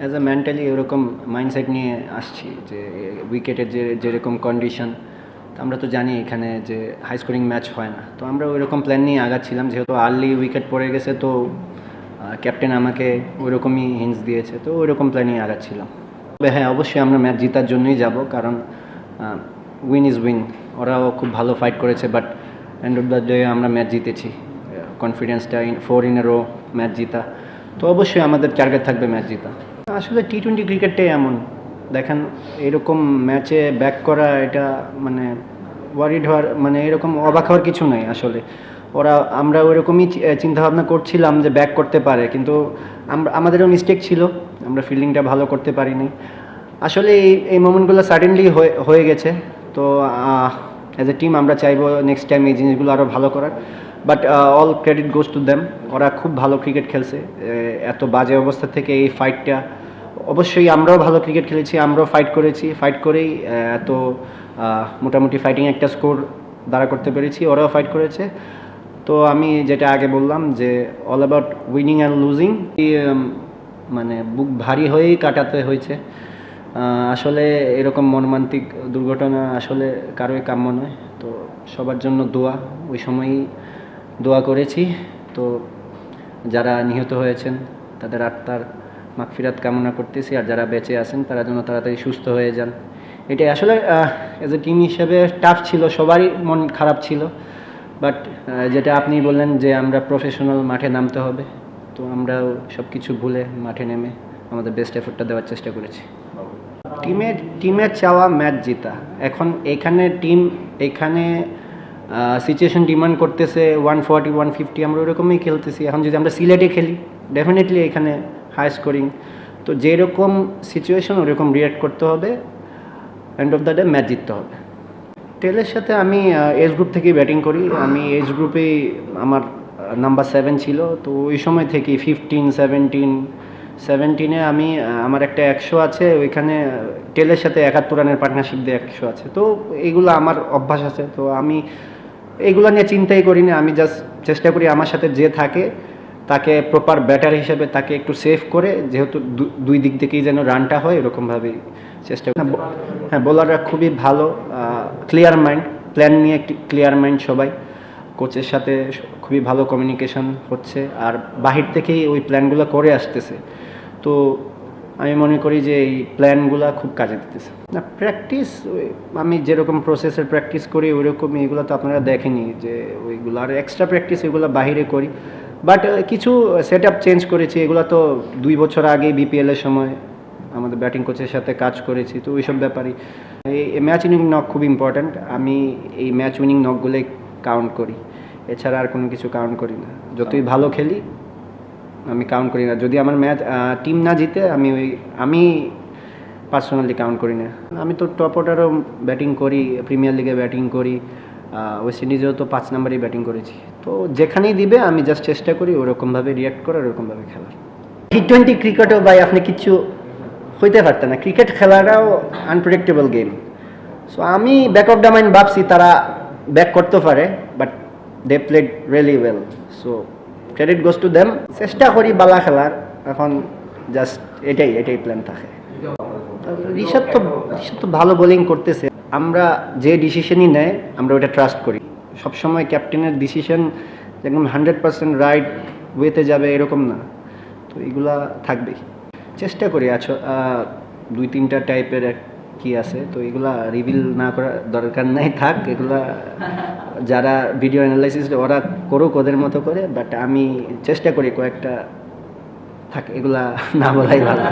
As a mentally এরকম mindset নিয়ে আসছি যে উইকেটের যে, যেরকম কন্ডিশন আমরা তো জানি এখানে যে হাই স্কোরিং ম্যাচ হয় না। তো আমরা ওইরকম প্ল্যান নিয়ে আগাচ্ছিলাম, যেহেতু আর্লি উইকেট পড়ে গেছে, তো ক্যাপ্টেন আমাকে ওইরকমই হিন্স দিয়েছে, তো ওইরকম প্ল্যান নিয়ে আগাচ্ছিলাম। তবে হ্যাঁ অবশ্যই আমরা ম্যাচ জেতার জন্যই যাব, কারণ উইন ইজ উইন ওরাও খুব ভালো ফাইট করেছে but end of the day আমরা ম্যাচ জিতেছি। কনফিডেন্সটা in four in row match জিতা। তো অবশ্যই আমাদের টার্গেট থাকবে ম্যাচ জিতা। আসলে টি টোয়েন্টি ক্রিকেটটাই এমন। দেখেন, এরকম ম্যাচে ব্যাক করা এটা মানে ওয়ারিড হওয়ার মানে এরকম অবাক হওয়ার কিছু নেই আসলে। ওরা, আমরা ওরকমই চিন্তাভাবনা করছিলাম যে ব্যাক করতে পারে, কিন্তু আমরা আমাদেরও মিস্টেক ছিল। আমরা ফিল্ডিংটা ভালো করতে পারিনি। আসলে এই এই মোমেন্টগুলো সাডেনলি হয়ে গেছে। তো অ্যাজ এ টিম আমরা চাইব নেক্সট টাইম এই জিনিসগুলো আরও ভালো করার। But all credit goes to them ওরা খুব ভালো ক্রিকেট খেলছে। এত বাজে অবস্থা থেকে এই ফাইটটা অবশ্যই আমরাও ভালো ক্রিকেট খেলেছি, আমরাও ফাইট করেছি ফাইট করেই এত মোটামুটি ফাইটিং একটা স্কোর দাঁড়া করতে পেরেছি, ওরাও ফাইট করেছে। তো আমি যেটা আগে বললাম যে all about winning and losing মানে বুক ভারী হয়েই কাটাতে হয়েছে। আসলে এরকম মর্মান্তিক দুর্ঘটনা আসলে কারোই কাম্য নয়। তো সবার জন্য দোয়া, ওই সময়ই দোয়া করেছি। তো যারা নিহত হয়েছেন, তাদের আত্মার মাগফিরাত কামনা করতেছি, আর যারা বেঁচে আছেন, তারা যেন তাড়াতাড়ি সুস্থ হয়ে যান। এটাই আসলে এজ এ টিম হিসেবে টাফ ছিল, সবারই মন খারাপ ছিল বাট যেটা আপনি বললেন যে আমরা প্রফেশনাল মাঠে নামতে হবে, তো আমরাও সব কিছু ভুলে মাঠে নেমে আমাদের বেস্ট এফোর্টটা দেওয়ার চেষ্টা করেছি। টিমের টিমের চাওয়া ম্যাচ জিতা। এখন এখানে টিম এখানে সিচুয়েশন ডিমান্ড করতেছে ওয়ান ফর্টি ওয়ান ফিফটি আমরা ওরকমই খেলতেছি। এখন যদি আমরা সিলেটে খেলি ডেফিনেটলি এখানে হাই স্কোরিং তো যেরকম সিচুয়েশন ওরকম রিয়াক্ট করতে হবে। End of the day match জিততে হবে। টেলের সাথে আমি এজ গ্রুপ থেকেই ব্যাটিং করি। আমি এজ গ্রুপেই আমার নাম্বার সেভেন ছিল। তো ওই সময় থেকেই ফিফটিন সেভেন্টিন সেভেন্টিনে আমি আমার একটা একশো আছে। ওইখানে টেলের সাথে একাত্তর রানের পার্টনারশিপ দিয়ে একশো আছে। তো এইগুলো আমার অভ্যাস আছে। তো আমি এগুলো নিয়ে চিন্তাই করি না। আমি জাস্ট চেষ্টা করি আমার সাথে যে থাকে। তাকে প্রপার ব্যাটার হিসেবে তাকে একটু সেভ করে যেহেতু দুই দিক থেকেই যেন রানটা হয় এরকমভাবেই চেষ্টা করি হ্যাঁ বোলাররা খুবই ভালো ক্লিয়ার মাইন্ড প্ল্যান নিয়ে একটি ক্লিয়ার মাইন্ড সবাই। কোচের সাথে খুবই ভালো কমিউনিকেশন হচ্ছে আর বাহির থেকেই ওই প্ল্যানগুলো করে আসতেছে। তো আমি মনে করি যে এই প্ল্যানগুলো খুব কাজে দিতেছে। না প্র্যাকটিস আমি যেরকম প্রসেসের প্র্যাকটিস করি ওইরকমই এগুলো তো আপনারা দেখেনি যে ওইগুলো আর এক্সট্রা প্র্যাকটিস এগুলো বাহিরে করি। বাট কিছু সেট আপ চেঞ্জ করেছি, এগুলো তো দুই বছর আগে বিপিএলের সময় আমাদের ব্যাটিং কোচের সাথে কাজ করেছি, তো ওইসব ব্যাপারই। এই ম্যাচ উইনিং নক খুব ইম্পর্ট্যান্ট আমি এই ম্যাচ উইনিং নকগুলোই কাউন্ট করি। এছাড়া আর কোনো কিছু কাউন্ট করি না। যতই ভালো খেলি, আমি কাউন্ট করি না। যদি আমার ম্যাচ টিম না জিতে, আমি ওই, আমি পার্সোনালি কাউন্ট করি না। আমি তো টপ অর্ডারও ব্যাটিং করি প্রিমিয়ার লিগে ব্যাটিং করি। ওয়েস্ট ইন্ডিজেও তো পাঁচ নাম্বারই ব্যাটিং করেছি। তো যেখানেই দিবে আমি জাস্ট চেষ্টা করি ওরকমভাবে রিয়াক্ট করার ওরকমভাবে খেলার। টি টোয়েন্টি ক্রিকেটও ভাই আপনি কিছু হইতে পারতেন না। ক্রিকেট খেলাটাও আনপ্রেডিক্টেবল গেম সো আমি ব্যাক অফ দ্য মাইন্ড ভাবছি তারা ব্যাক করতে পারে but they played really well so credit goes to them চেষ্টা করি বালা খেলার। এখন জাস্ট এটাই এটাই প্ল্যান থাকে। ঋষভ তো ঋষভ তো ভালো বোলিং করতেছে। আমরা যে ডিসিশনই নেয়, আমরা ওটা ট্রাস্ট করি। সবসময় ক্যাপ্টেনের ডিসিশন একদম হান্ড্রেড পার্সেন্ট রাইট ওয়েতে যাবে এরকম না। তো এগুলা থাকবেই। চেষ্টা করি আছো দুই তিনটা টাইপের কি আছে, তো এগুলা রিভিল না করার দরকার নাই, থাক, এগুলা যারা ভিডিও অ্যানালাইসিস ওরা করুক ওদের মতো করে বাট আমি চেষ্টা করি কয়েকটা থাক, এগুলা না বলাই ভালো।